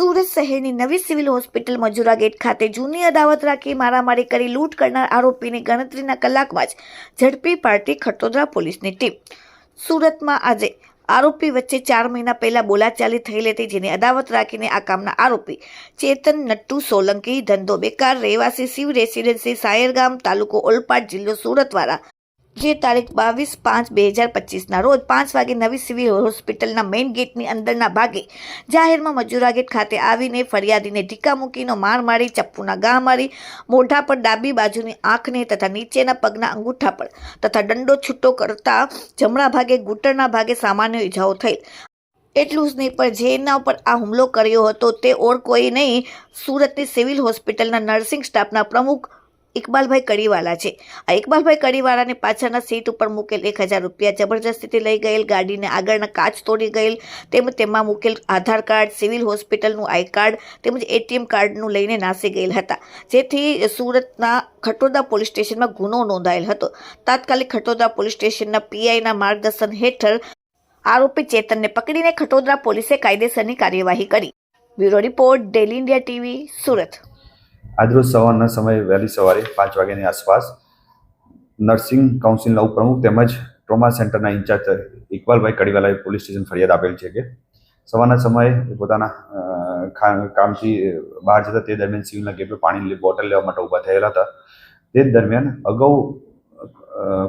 સુરત શહેરની નવી civil hospital Majura gate ખાતે જૂની અદાવત રાખી મારામારી કરી લૂંટ કરનાર આરોપીની ગણતરીના કલાકમાં જ ઝડપી પાડતી ખટોદરા પોલીસની ટીમ. સુરતમાં આજે આરોપી વચ્ચે ચાર મહિના પહેલા બોલાચાલી થયેલી હતી જેની અદાવત રાખીને આ કામના આરોપી ચેતન નટ્ટુ સોલંકી ધંધો બેકાર, રહેવાસી શિવ રેસિડેન્સી સાયરગામ તાલુકો ઓલપાડ જિલ્લો સુરતવાળા જે તારીખ બાવીસ પાંચ બે હજાર પચીસના રોજ પાંચ વાગે નવી સિવિલ હોસ્પિટલના મેઇન ગેટની અંદરના ભાગે જાહેરમાં મજૂરા ગેટ ખાતે આવીને ફરિયાદીને ઢીકા મૂકીનો માર મારી, ચપ્પુના ગા મારી, મોઢા પર ડાબી બાજુની આંખને તથા નીચેના પગના અંગૂઠા પર તથા દંડો છૂટો કરતા જમણા ભાગે, ઘૂંટણના ભાગે સામાન્ય ઇજાઓ થઈ એટલું જ નહીં, પણ જેના ઉપર આ હુમલો કર્યો હતો તે ઓર કોઈ નહીં, સુરતની સિવિલ હોસ્પિટલના નર્સિંગ સ્ટાફના પ્રમુખ ઇકબાલભાઈ કડીવાલા છે. આ ઇકબાલભાઈ કડીવાલાને પાછળના સીટ ઉપર મૂકેલ એક હજાર રૂપિયા જબરજસ્તીથી લઈ ગયેલ, ગાડીને આગળના કાચ તોડી ગયેલ, તેમજ તેમાં મૂકેલ આધાર કાર્ડ, સિવિલ હોસ્પિટલનું આઈ કાર્ડ, તેમજ એટીએમ કાર્ડનું લઈને નાસી ગયેલ હતા. જેથી સુરતના ખટોદા પોલીસ સ્ટેશનમાં ગુનો નોંધાયેલ હતો. તાત્કાલિક ખટોદા પોલીસ સ્ટેશનના પીઆઈના માર્ગદર્શન હેઠળ આરોપી ચેતનને પકડીને ખટોદરા પોલીસે કાયદેસરની કાર્યવાહી કરી. Bureau report, daily India TV, Surat. આજરોજ સવારના સમયે વહેલી સવારે પાંચ વાગ્યાની આસપાસ નર્સિંગ કાઉન્સિલના ઉપપ્રમુખ તેમજ ટ્રોમા સેન્ટરના ઇન્ચાર્જ ઇકબાલભાઈ કડીવાલાએ પોલીસ સ્ટેશન ફરિયાદ આપેલ છે કે સવારના સમયે પોતાના કામથી બહાર જતા તે દરમિયાન સિવિલના ગેટ પર પાણીની બોટલ લેવા માટે ઊભા થયેલા હતા. તે દરમિયાન અગાઉ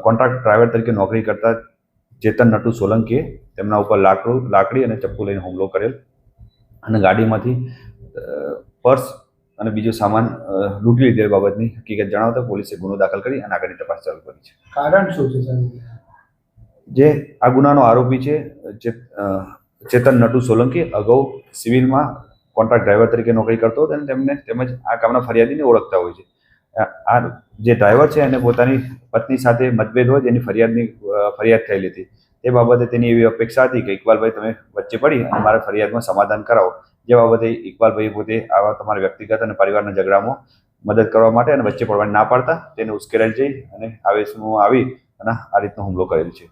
કોન્ટ્રાક્ટ ડ્રાઈવર તરીકે નોકરી કરતા ચેતન નટુ સોલંકીએ તેમના ઉપર લાકડું, લાકડી અને ચપ્પુ લઈને હુમલો કરેલ અને ગાડીમાંથી પર્સ અને બીજો સામાન લૂંટી લીધેલ બાબતની હકીકત જણાવતા પોલીસે ગુનો દાખલ કરી અને આગળની તપાસ ચાલુ કરી છે. કારણ શું છે જે આ ગુનાનો આરોપી છે જે ચેતન નટુ સોલંકી અગાઉ સિવિલમાં કોન્ટ્રાક્ટ ડ્રાઈવર તરીકે નોકરી કરતો હતો અને તેમને તેમજ આ કામના ફરિયાદીને ઓળખતા હોય છે. આ- આ જે ડ્રાઈવર છે એને પોતાની પત્ની સાથે મતભેદ હોય જેની ફરિયાદની ફરિયાદ થયેલી હતી. તે બાબતે તેની એવી અપેક્ષા હતી કે ઇકબાલભાઈ તમે વચ્ચે પડી અને મારા ફરિયાદમાં સમાધાન કરાવો. જે બાબતે ઇકબાલભાઈ પોતે આવા તમારા વ્યક્તિગત અને પરિવારના ઝઘડામાં મદદ કરવા માટે અને વચ્ચે પડવાની ના પાડતા તેને ઉશ્કેરાઈ જઈ અને આવેશમાં આવી અને આ રીતનો હુમલો કરેલ છે.